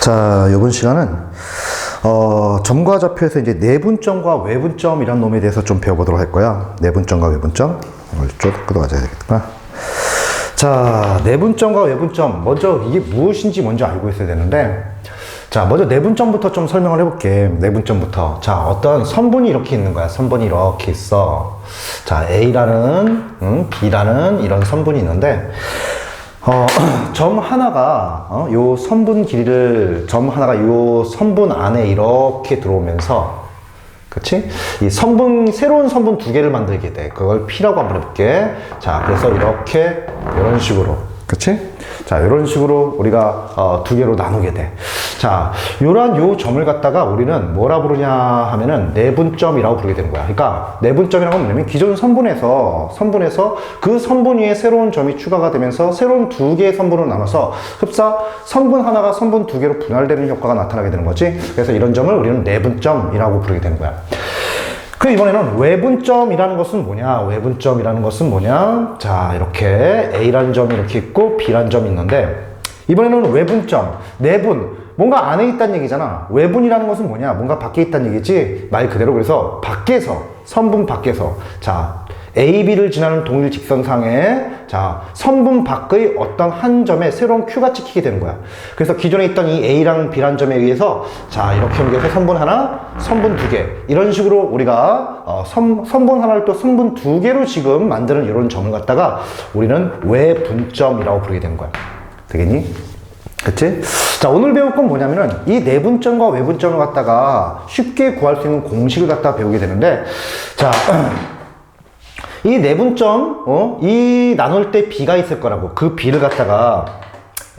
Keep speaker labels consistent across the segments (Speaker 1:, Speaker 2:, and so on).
Speaker 1: 자, 이번 시간은 어, 점과 좌표에서 이제 내분점과 외분점이란 놈에 대해서 좀 배워보도록 할 거야. 내분점과 외분점. 이걸 좀 끄어가져야 되겠구나. 자, 내분점과 외분점. 먼저 이게 무엇인지 먼저 알고 있어야 되는데, 자, 먼저 내분점부터 좀 설명을 해볼게. 내분점부터. 자, 어떤 선분이 이렇게 있는 거야. 선분이 이렇게 있어. 자, A라는, 음, B라는 이런 선분이 있는데, 어, 점 하나가, 어, 요 선분 길이를, 점 하나가 요 선분 안에 이렇게 들어오면서, 그치? 이 선분, 새로운 선분 두 개를 만들게 돼. 그걸 P라고 한번 해볼게. 자, 그래서 이렇게, 이런 식으로. 그치? 자, 이런 식으로 우리가 어, 두 개로 나누게 돼. 자, 요런 요 점을 갖다가 우리는 뭐라 부르냐 하면은 내분점이라고 부르게 되는 거야. 그러니까 내분점이라고 하면 뭐냐면 기존 선분에서 선분에서 그 선분 위에 새로운 점이 추가가 되면서 새로운 두 개의 선분으로 나눠서 흡사 선분 하나가 선분 두 개로 분할되는 효과가 나타나게 되는 거지. 그래서 이런 점을 우리는 내분점이라고 부르게 되는 거야. 그 이번에는 외분점이라는 것은 뭐냐? 외분점이라는 것은 뭐냐? 자, 이렇게 A라는 점이 이렇게 있고 B라는 점이 있는데 이번에는 외분점, 내분, 뭔가 안에 있다는 얘기잖아. 외분이라는 것은 뭐냐? 뭔가 밖에 있다는 얘기지. 말 그대로 그래서 밖에서, 선분 밖에서. 자, A, B를 지나는 동일 직선상에 자 선분 밖의 어떤 한 점에 새로운 Q가 찍히게 되는 거야. 그래서 기존에 있던 이 A랑 B란 점에 의해서 자 이렇게 연결해서 선분 하나, 선분 두 개 이런 식으로 우리가 어, 선, 선분 하나를 또 선분 두 개로 지금 만드는 이런 점을 갖다가 우리는 외분점이라고 부르게 되는 거야. 되겠니? 그치? 자, 오늘 배울 건 뭐냐면은 이 내분점과 외분점을 갖다가 쉽게 구할 수 있는 공식을 갖다가 배우게 되는데 자, 이 내분점, 어? 이 나눌 때 B가 있을 거라고. 그 B를 갖다가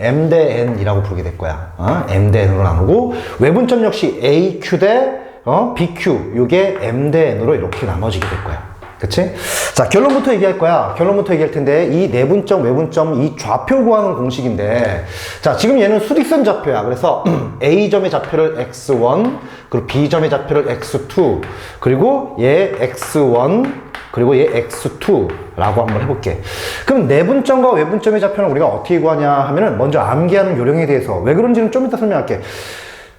Speaker 1: M 대 N이라고 부르게 될 거야. 어? M 대 N으로 나누고, 외분점 역시 AQ 대 어? BQ. 요게 M 대 N으로 이렇게 나눠지게 될 거야. 그치? 자, 결론부터 얘기할 거야. 결론부터 얘기할 텐데, 이 내분점, 외분점, 이 좌표 구하는 공식인데, 자, 지금 얘는 수직선 좌표야. 그래서 A점의 좌표를 x1, 그리고 B점의 좌표를 x2, 그리고 얘 x1, 그리고 얘 x2라고 한번 해볼게. 그럼 내분점과 외분점의 좌표는 우리가 어떻게 구하냐 하면은 먼저 암기하는 요령에 대해서 왜 그런지는 좀 이따 설명할게.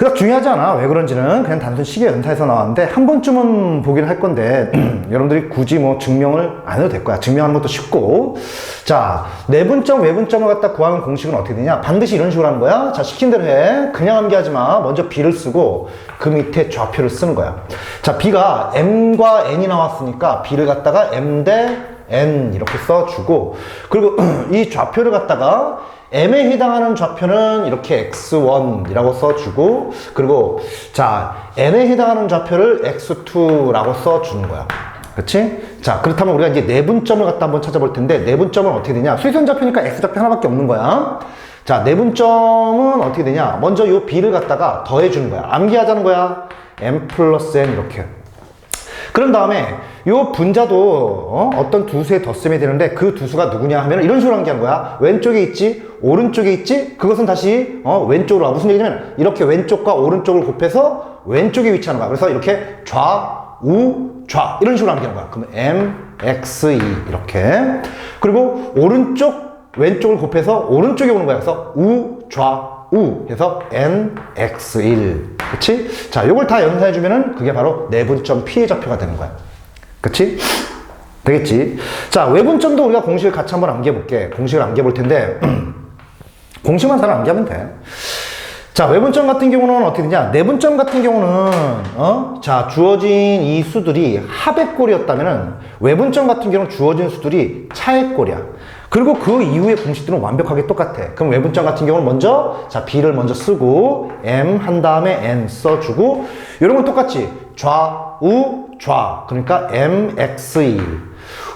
Speaker 1: 그닥 중요하지 않아. 왜 그런지는 그냥 단순 시계 연사에서 나왔는데 한 번쯤은 보긴 할 건데 여러분들이 굳이 뭐 증명을 안 해도 될 거야. 증명하는 것도 쉽고. 자, 내분점, 외분점을 갖다 구하는 공식은 어떻게 되냐? 반드시 이런 식으로 하는 거야. 자, 시킨 대로 해. 그냥 암기하지 마. 먼저 B를 쓰고 그 밑에 좌표를 쓰는 거야. 자, B가 M과 N이 나왔으니까 B를 갖다가 M 대 N 이렇게 써주고 그리고 이 좌표를 갖다가 M에 해당하는 좌표는 이렇게 x1이라고 써주고 그리고 자 N에 해당하는 좌표를 x2라고 써주는 거야. 그치? 자 그렇다면 우리가 이제 내분점을 갖다 한번 찾아볼 텐데 내분점은 어떻게 되냐? 수직선 좌표니까 x좌표 하나밖에 없는 거야. 자 내분점은 어떻게 되냐? 먼저 이 b를 갖다가 더해주는 거야. 암기하자는 거야. m 플러스 n 이렇게. 그런 다음에 요 분자도 어? 떤 두수에 덧셈이 되는데 그 두수가 누구냐 하면 이런 식으로 암기하는 거야. 왼쪽에 있지, 오른쪽에 있지. 그것은 다시 어? 왼쪽으로 와. 무슨 얘기냐면 이렇게 왼쪽과 오른쪽을 곱해서 왼쪽에 위치하는 거야. 그래서 이렇게 좌, 우, 좌 이런 식으로 암기하는 거야. 그러면 M, X, E 이렇게. 그리고 오른쪽, 왼쪽을 곱해서 오른쪽에 오는 거야. 그래서 우, 좌, 우 해서 n, x, 1 그치? 자, 요걸 다 연산해주면은 그게 바로 내분점 P의 좌표가 되는 거야. 그치? 되겠지? 자, 외분점도 우리가 공식을 같이 한번 암기해볼게. 공식을 암기해볼 텐데, 공식만 잘 암기하면 돼. 자, 외분점 같은 경우는 어떻게 되냐? 내분점 같은 경우는, 어? 자, 주어진 이 수들이 합의 꼴이었다면은, 외분점 같은 경우는 주어진 수들이 차의 꼴이야. 그리고 그 이후의 공식들은 완벽하게 똑같아. 그럼 외분점 같은 경우는 먼저, 자, B를 먼저 쓰고, M 한 다음에 N 써주고, 이런 건 똑같지. 좌, 우, 좌. 그러니까 M, X, 2.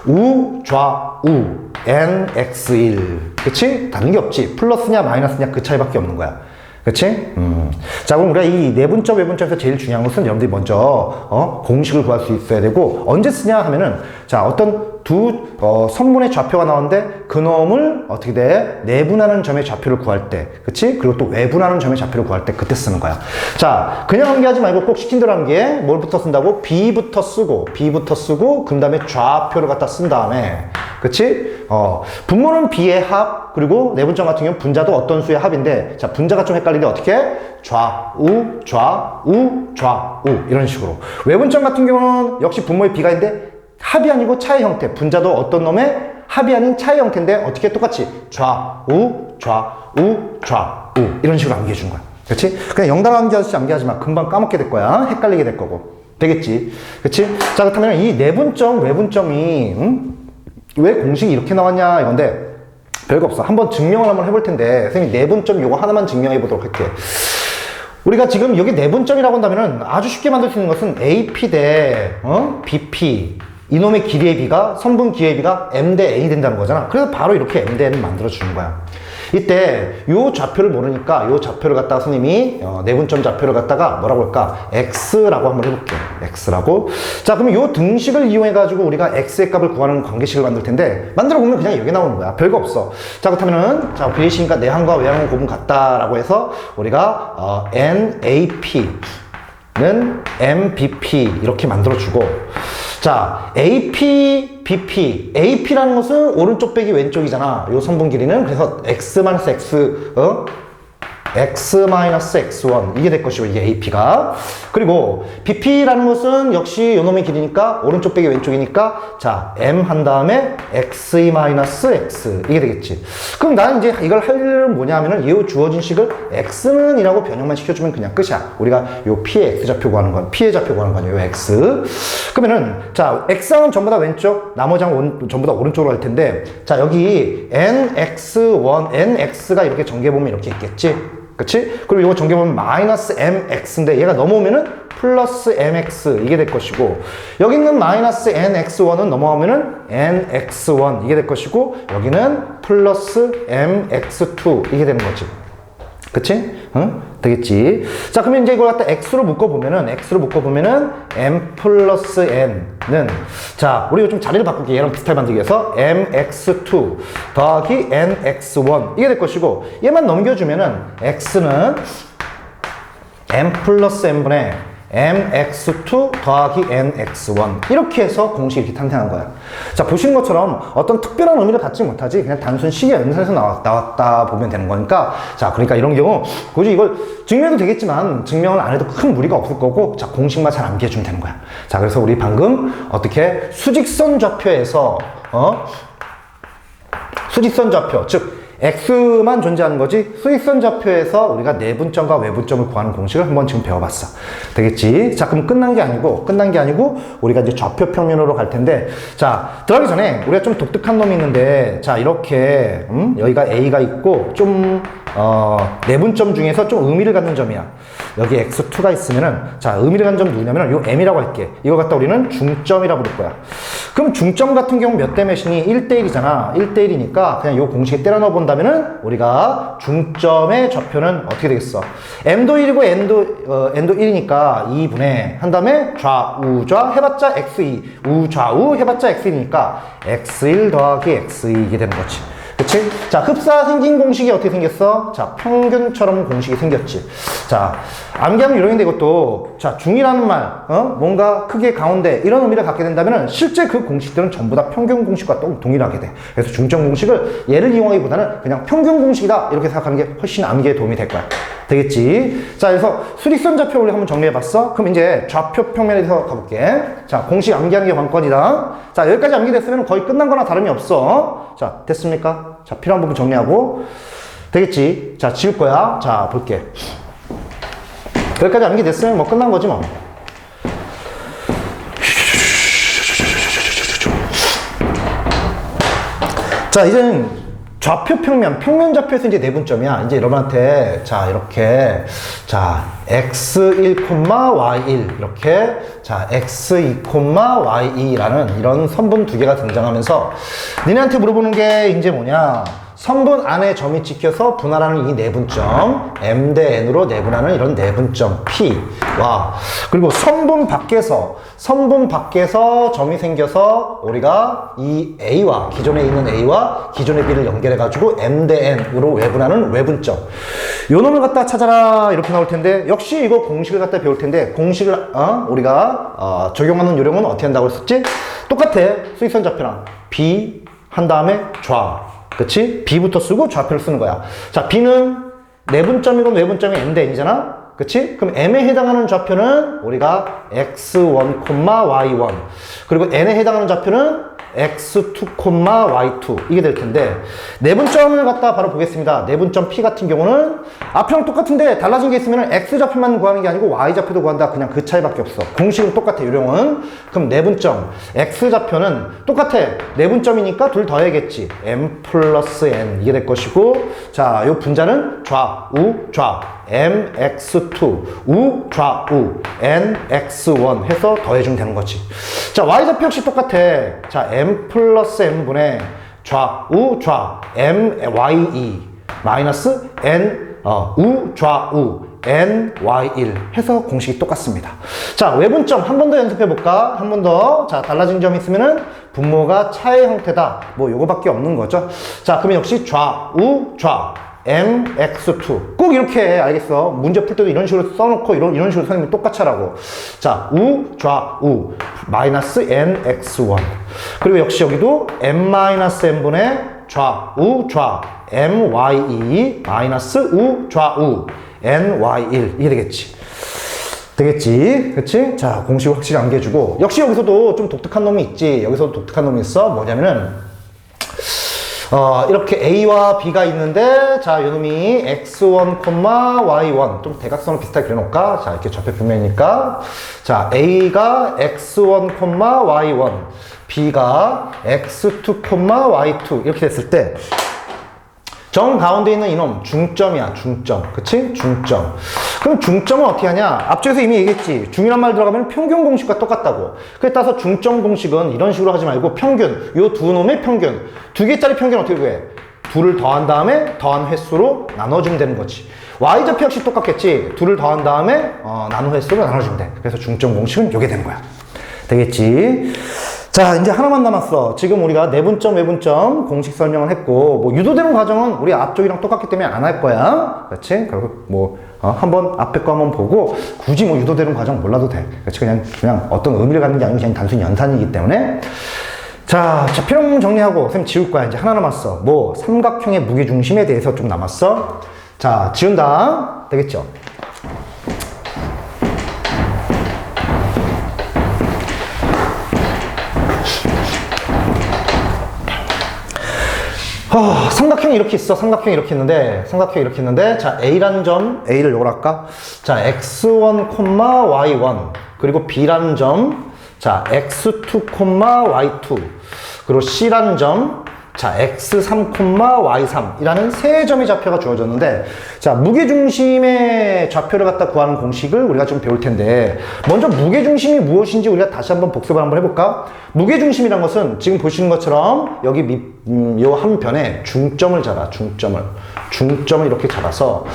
Speaker 1: 우, 좌, 우. N, X, 1. 그치? 다른 게 없지. 플러스냐, 마이너스냐, 그 차이밖에 없는 거야. 그치? 음. 자, 그럼 우리가 이 내분점, 외분점에서 제일 중요한 것은 여러분들이 먼저, 어, 공식을 구할 수 있어야 되고, 언제 쓰냐 하면은, 자, 어떤 두, 어, 선분의 좌표가 나오는데, 그 놈을 어떻게 돼? 내분하는 점의 좌표를 구할 때, 그치? 그리고 또 외분하는 점의 좌표를 구할 때, 그때 쓰는 거야. 자, 그냥 암기하지 말고 꼭 시킨 대로 암기해. 뭘부터 쓴다고? B부터 쓰고, B부터 쓰고, 그 다음에 좌표를 갖다 쓴 다음에, 그치? 어, 분모는 B의 합, 그리고 내분점 같은 경우는 분자도 어떤 수의 합인데, 자, 분자가 좀 헷갈리는데 어떻게? 좌우, 좌우, 좌우. 이런 식으로. 외분점 같은 경우는 역시 분모의 B가 있는데, 합이 아니고 차의 형태. 분자도 어떤 놈의 합이 아닌 차의 형태인데, 어떻게 똑같이 좌우, 좌우, 좌우. 이런 식으로 암기해 준 거야. 그치? 그냥 영단 암기하듯이 암기하지 마. 금방 까먹게 될 거야. 헷갈리게 될 거고. 되겠지? 그치? 자, 그렇다면 이 내분점, 외분점이, 음? 왜 공식이 이렇게 나왔냐 이건데 별거 없어. 한번 증명을 한번 해볼 텐데 선생님 내분점 요거 하나만 증명해 보도록 할게. 우리가 지금 여기 내분점이라고 한다면은 아주 쉽게 만들 수 있는 것은 AP 대 어? BP 이놈의 길이의 비가 선분 기의 비가 m 대 a 된다는 거잖아. 그래서 바로 이렇게 m 대 n을 만들어 주는 거야. 이때 요 좌표를 모르니까 요 좌표를 갖다가 선생님이 어, 내분점 좌표를 갖다가 뭐라고 할까? X라고 한번 해볼게요. X라고. 자 그러면 요 등식을 이용해 가지고 우리가 x의 값을 구하는 관계식을 만들 텐데 만들어 보면 그냥 여기 나오는 거야. 별거 없어. 자 그렇다면은 자 비례식이니까 내항과 외항은 곱은 같다라고 해서 우리가 어, NAP 는 MBP 이렇게 만들어주고. 자 AP, BP AP라는 것은 오른쪽 빼기 왼쪽이잖아. 요 선분 길이는. 그래서 X-X 어? X-X1 이게 될 것이고 이게 AP가. 그리고 BP라는 것은 역시 요놈의 길이니까 오른쪽 빼기 왼쪽이니까 자 M 한 다음에 X-X. 이게 되겠지. 그럼 나는 이제 이걸 할 일은 뭐냐 하면은 이 주어진 식을 X는 이라고 변형만 시켜주면 그냥 끝이야. 우리가 요 P의 X좌표 구하는 건 P의 좌표 구하는 거냐 요 X. 그러면은 자 X는 전부 다 왼쪽 나머지 는 전부 다 오른쪽으로 할 텐데 자 여기 NX1 NX가 이렇게 전개보면 이렇게 있겠지 그치? 그리고 이거 전개 보면 마이너스 mx인데 얘가 넘어오면은 플러스 mx 이게 될 것이고 여기 있는 마이너스 nx1은 넘어가면은 nx1 이게 될 것이고 여기는 플러스 mx2 이게 되는 거지 그치? 응? 되겠지. 자, 그러면 이제 이걸 갖다 x로 묶어보면은, x로 묶어보면은, m 플러스 n는, 자, 우리 좀 자리를 바꿀게. 얘랑 비슷하게 만들기 위해서, mx2 더하기 nx1. 이게 될 것이고, 얘만 넘겨주면은, x는 m 플러스 n분의 mx2 더하기 nx1. 이렇게 해서 공식이 이렇게 탄생한 거야. 자 보시는 것처럼 어떤 특별한 의미를 갖지 못하지 그냥 단순 식의 연산에서 나왔, 나왔 다 보면 되는 거니까. 자 그러니까 이런 경우 굳이 이걸 증명해도 되겠지만 증명을 안 해도 큰 무리가 없을 거고 자 공식만 잘 암기해 주면 되는 거야. 자 그래서 우리 방금 어떻게 수직선 좌표에서 어? 수직선 좌표 즉 x만 존재하는 거지 수직선 좌표에서 우리가 내분점과 외분점을 구하는 공식을 한번 지금 배워봤어 되겠지 자 그럼 끝난 게 아니고 끝난 게 아니고 우리가 이제 좌표 평면으로 갈 텐데 자 들어가기 전에 우리가 좀 독특한 놈이 있는데 자 이렇게 음? 여기가 a가 있고 좀 어, 내분점 중에서 좀 의미를 갖는 점이야 여기 x2가 있으면은 자 의미를 갖는 점 누구냐면 요 m이라고 할게. 이거 갖다 우리는 중점이라고 부를 거야. 그럼 중점 같은 경우 몇 대 몇이니 1대1이잖아. 1대1이니까 그냥 요 공식에 때려 넣어 본다면은 우리가 중점의 좌표는 어떻게 되겠어? M도 1이고 n도 어, n도 1이니까 2분의 한 다음에 좌우좌 해봤자 x2 우좌우 해봤자 x2니까 x1 더하기 x2 이게 되는 거지 그치? 자, 흡사 생긴 공식이 어떻게 생겼어? 자, 평균처럼 공식이 생겼지. 자, 암기하면 요령인데 이것도, 자, 중이라는 말, 어? 뭔가 크게 가운데, 이런 의미를 갖게 된다면 실제 그 공식들은 전부 다 평균 공식과 또 동일하게 돼. 그래서 중점 공식을 얘를 이용하기보다는 그냥 평균 공식이다. 이렇게 생각하는 게 훨씬 암기에 도움이 될 거야. 되겠지? 자, 그래서 수직선 좌표 우리 한번 정리해봤어? 그럼 이제 좌표 평면에 대해서 가볼게. 자, 공식 암기하는 게 관건이다. 자, 여기까지 암기됐으면 거의 끝난 거나 다름이 없어. 자, 됐습니까? 자, 필요한 부분 정리하고. 되겠지? 자, 지울 거야. 자, 볼게. 여기까지 암기됐으면 뭐 끝난 거지 뭐. 자, 이제는 좌표 평면, 평면 좌표에서 이제 내분점이야. 이제 여러분한테, 자, 이렇게, 자, x1, y1, 이렇게, 자, x2, y2라는 이런 선분 두 개가 등장하면서, 니네한테 물어보는 게 이제 뭐냐. 선분 안에 점이 찍혀서 분할하는 이 내분점, m 대 n으로 내분하는 이런 내분점 p. 와. 그리고 선분 밖에서, 선분 밖에서 점이 생겨서 우리가 이 a와, 기존에 있는 a와 기존의 b를 연결해 가지고 m 대 n으로 외분하는 외분점. 요 놈을 갖다 찾아라. 이렇게 나올 텐데, 역시 이거 공식을 갖다 배울 텐데, 공식을, 어? 우리가, 어, 적용하는 요령은 어떻게 한다고 했었지? 똑같아. 수익선 좌표랑. b 한 다음에 좌. 그치? B부터 쓰고 좌표를 쓰는 거야. 자, B는 내분점이고 외분점이 M대 N이잖아? 그치? 그럼 M에 해당하는 좌표는 우리가 X1, Y1. 그리고 N에 해당하는 좌표는 x2, y2 이게 될 텐데 내분점을 갖다 바로 보겠습니다. 내분점 p 같은 경우는 앞이랑 똑같은데 달라진 게 있으면 x 좌표만 구하는 게 아니고 y 좌표도 구한다. 그냥 그 차이밖에 없어. 공식은 똑같아. 요령은 그럼 내분점 x 좌표는 똑같아. 내분점이니까 둘 더해야겠지. m 플러스 n 이게 될 것이고 자요 분자는 좌, 우, 좌 mx2 우, 좌, 우 nx1 해서 더해주면 되는 거지. 자 y좌표 역시 똑같아. 자 m 플러스 n분의 좌우 좌 m y2 마이너스 n 어, 우 좌우 n y1 해서 공식이 똑같습니다. 자 외분점 한 번 더 연습해 볼까? 한 번 더. 자 달라진 점이 있으면은 분모가 차의 형태다. 뭐 요거밖에 없는 거죠. 자 그러면 역시 좌우 좌 mx2 꼭 이렇게 해 알겠어. 문제 풀 때도 이런 식으로 써놓고 이런 이런 식으로 선생님이 똑같이 하라고. 자 우 좌 우. 마이너스 nx1 그리고 역시 여기도 m 마이너스 n분의 좌 우 좌. My2 마이너스 우 좌 우. Ny1 이게 되겠지. 되겠지? 그치? 자 공식을 확실히 안겨주고. 역시 여기서도 좀 독특한 놈이 있지. 여기서도 독특한 놈이 있어. 뭐냐면은 어, 이렇게 A와 B가 있는데, 자, 요놈이 X1, Y1. 좀 대각선을 비슷하게 그려놓을까? 자, 이렇게 좌표 표면이니까. 자, A가 X1, Y1. B가 X2, Y2. 이렇게 됐을 때, 정 가운데 있는 이놈 중점이야 중점. 그치? 중점. 그럼 중점은 어떻게 하냐? 앞쪽에서 이미 얘기했지. 중이란 말 들어가면 평균 공식과 똑같다고. 그래 따라서 중점 공식은 이런 식으로 하지 말고 평균. 요 두 놈의 평균. 두 개짜리 평균 어떻게 구해? 둘을 더한 다음에 더한 횟수로 나눠주면 되는 거지. y좌표 역시 똑같겠지. 둘을 더한 다음에 어, 나눈 횟수로 나눠주면 돼. 그래서 중점 공식은 요게 되는 거야. 되겠지 자, 이제 하나만 남았어. 지금 우리가 내분점, 외분점 공식 설명을 했고, 뭐, 유도되는 과정은 우리 앞쪽이랑 똑같기 때문에 안 할 거야. 그렇지? 그리고 뭐, 어, 한번 앞에 거 한번 보고, 굳이 뭐 유도되는 과정 몰라도 돼. 그렇지? 그냥, 그냥 어떤 의미를 갖는 게 아니고 그냥 단순히 연산이기 때문에. 자, 자, 필요한 정리하고, 선생님 지울 거야. 이제 하나 남았어. 뭐, 삼각형의 무게중심에 대해서 좀 남았어. 자, 지운다. 되겠죠? 삼각형이 이렇게 있어. 삼각형이 이렇게 있는데, 삼각형이 이렇게 있는데, 자, A라는 점, A를 요걸 할까? 자, X1, Y1. 그리고 B라는 점, 자, X2, Y2. 그리고 C라는 점, 자, x3, y3 이라는 세 점의 좌표가 주어졌는데 자, 무게중심의 좌표를 갖다 구하는 공식을 우리가 좀 배울 텐데 먼저 무게중심이 무엇인지 우리가 다시 한번 복습을 한번 해볼까? 무게중심이란 것은 지금 보시는 것처럼 여기 밑, 음, 요 한 편에 중점을 잡아, 중점을. 중점을 이렇게 잡아서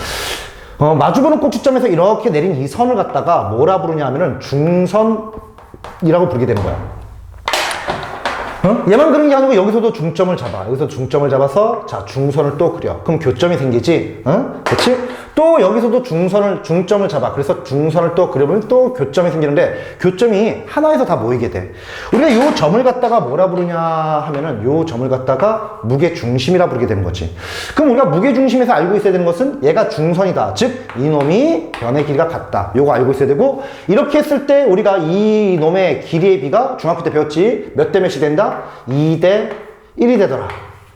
Speaker 1: 어, 마주보는 꼭지점에서 이렇게 내린 이 선을 갖다가 뭐라 부르냐 하면은 중선이라고 부르게 되는 거야. 어? 얘만 그런 게 아니고 여기서도 중점을 잡아. 여기서 중점을 잡아서 자 중선을 또 그려. 그럼 교점이 생기지. 어? 그렇지? 또 여기서도 중선을 중점을 잡아. 그래서 중선을 또 그려보면 또 교점이 생기는데 교점이 하나에서 다 모이게 돼. 우리가 이 점을 갖다가 뭐라 부르냐 하면은 이 점을 갖다가 무게 중심이라 부르게 되는 거지. 그럼 우리가 무게 중심에서 알고 있어야 되는 것은 얘가 중선이다. 즉 이놈이 변의 길이가 같다. 요거 알고 있어야 되고 이렇게 했을 때 우리가 이 놈의 길이의 비가 중학교 때 배웠지. 몇 대 몇이 된다? 2대 1이 되더라.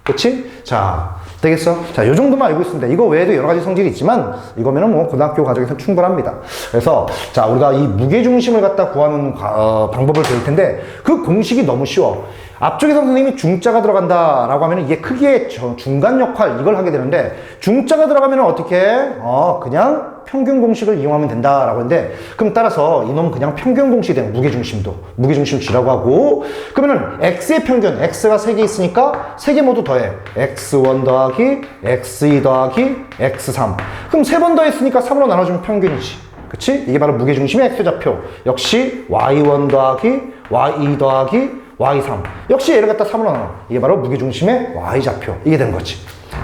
Speaker 1: 그치? 자, 되겠어? 자, 요 정도만 알고 있습니다. 이거 외에도 여러 가지 성질이 있지만, 이거면은 뭐, 고등학교 과정에서 충분합니다. 그래서, 자, 우리가 이 무게중심을 갖다 구하는 어, 방법을 배울 텐데, 그 공식이 너무 쉬워. 앞쪽에서 선생님이 중자가 들어간다라고 하면 이게 크기의 중간 역할 이걸 하게 되는데 중자가 들어가면 어떻게? 해? 어 그냥 평균 공식을 이용하면 된다라고 하는데 그럼 따라서 이놈은 그냥 평균 공식이 되는 무게중심도. 무게중심 쥐라고 하고 그러면은 x의 평균 x가 3개 있으니까 3개 모두 더해. x1 더하기 x2 더하기 x3 그럼 3번 더했으니까 3으로 나눠주면 평균이지. 그치? 이게 바로 무게중심의 x좌표. 역시 y1 더하기 y2 더하기 y3. 역시 얘를 갖다 3으로 나눠. 이게 바로 무게중심의 y좌표. 이게 된 거지.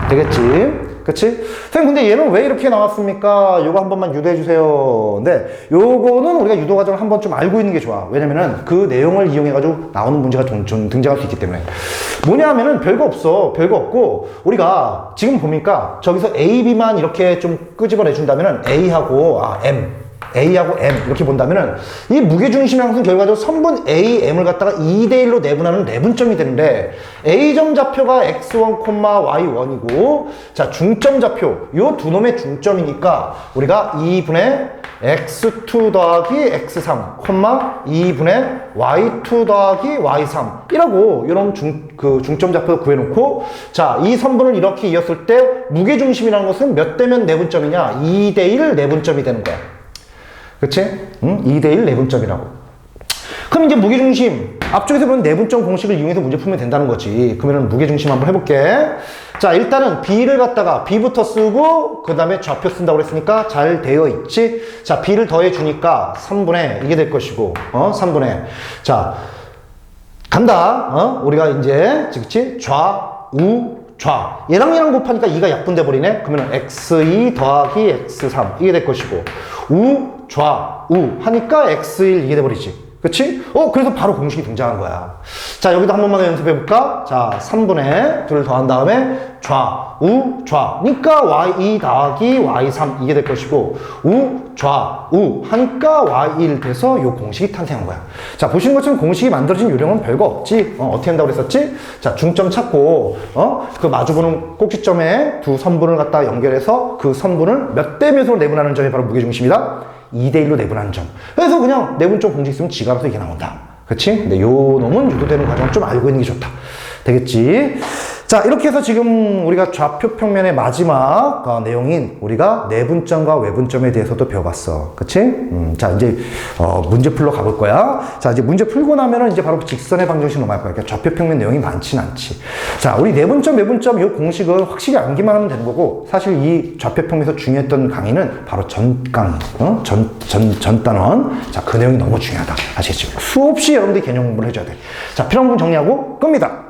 Speaker 1: 되겠지? 그치? 선생님, 근데 얘는 왜 이렇게 나왔습니까? 요거 한 번만 유도해 주세요. 근데 요거는 우리가 유도 과정을 한 번 좀 알고 있는 게 좋아. 왜냐면은 그 내용을 이용해가지고 나오는 문제가 좀, 좀 등장할 수 있기 때문에. 뭐냐 하면은 별거 없어. 별거 없고, 우리가 지금 보니까 저기서 A, B만 이렇게 좀 끄집어내 준다면은 A하고, 아, M. A하고 M 이렇게 본다면은 이 무게중심의 항은 결과적으로 선분 A, M을 갖다가 2대1로 내분하는 내분점이 되는데 A점 좌표가 X1, Y1이고 자 중점 좌표 요 두 놈의 중점이니까 우리가 2분의 X2 더하기 X3, 2분의 Y2 더하기 Y3 이라고 이런 중, 그 중점 좌표 구해놓고 자 이 선분을 이렇게 이었을 때 무게중심이라는 것은 몇 대면 내분점이냐? 2대1 내분점이 되는 거야 그치? 응? 2대1 내분점이라고. 그럼 이제 무게중심. 앞쪽에서 보면 내분점 공식을 이용해서 문제 풀면 된다는 거지. 그러면 무게중심 한번 해볼게. 자, 일단은 B를 갖다가 B부터 쓰고, 그 다음에 좌표 쓴다고 그랬으니까 잘 되어 있지? 자, B를 더해주니까 3분의, 이게 될 것이고, 어? 3분의. 자, 간다. 어? 우리가 이제, 그치? 좌, 우, 좌. 얘랑 얘랑 곱하니까 2가 약분돼 버리네? 그러면 x2 더하기 x3. 이게 될 것이고. 우, 좌, 우. 하니까 x1 이게 돼 버리지. 그치? 어, 그래서 바로 공식이 등장한 거야. 자, 여기도 한 번만 더 연습해 볼까? 자, 3분의 2를 더한 다음에 좌, 우, 좌. 니까 y2 더하기 y3 이게 될 것이고, 우, 좌, 우. 하니까 y1 돼서 요 공식이 탄생한 거야. 자, 보시는 것처럼 공식이 만들어진 요령은 별거 없지. 어, 어떻게 한다고 그랬었지? 자, 중점 찾고, 어, 그 마주보는 꼭지점에 두 선분을 갖다 연결해서 그 선분을 몇 대 몇으로 내분하는 점이 바로 무게중심이다. 2대1로 내분하는 점. 그래서 그냥 내분점 공식 있으면 알아서 이게 나온다. 그치? 근데 요 놈은 유도되는 과정을 좀 알고 있는 게 좋다. 되겠지? 자, 이렇게 해서 지금 우리가 좌표 평면의 마지막 어, 내용인 우리가 내분점과 외분점에 대해서도 배워봤어. 그치? 음, 자, 이제, 어, 문제 풀러 가볼 거야. 자, 이제 문제 풀고 나면은 이제 바로 직선의 방정식 넘어갈 거야. 그러니까 좌표 평면 내용이 많진 않지. 자, 우리 내분점, 외분점 이 공식은 확실히 암기만 하면 되는 거고, 사실 이 좌표 평면에서 중요했던 강의는 바로 전강, 어? 전, 전, 전단원. 자, 그 내용이 너무 중요하다. 아시겠죠? 수없이 여러분들이 개념 공부를 해줘야 돼. 자, 필요한 부분 정리하고 끕니다.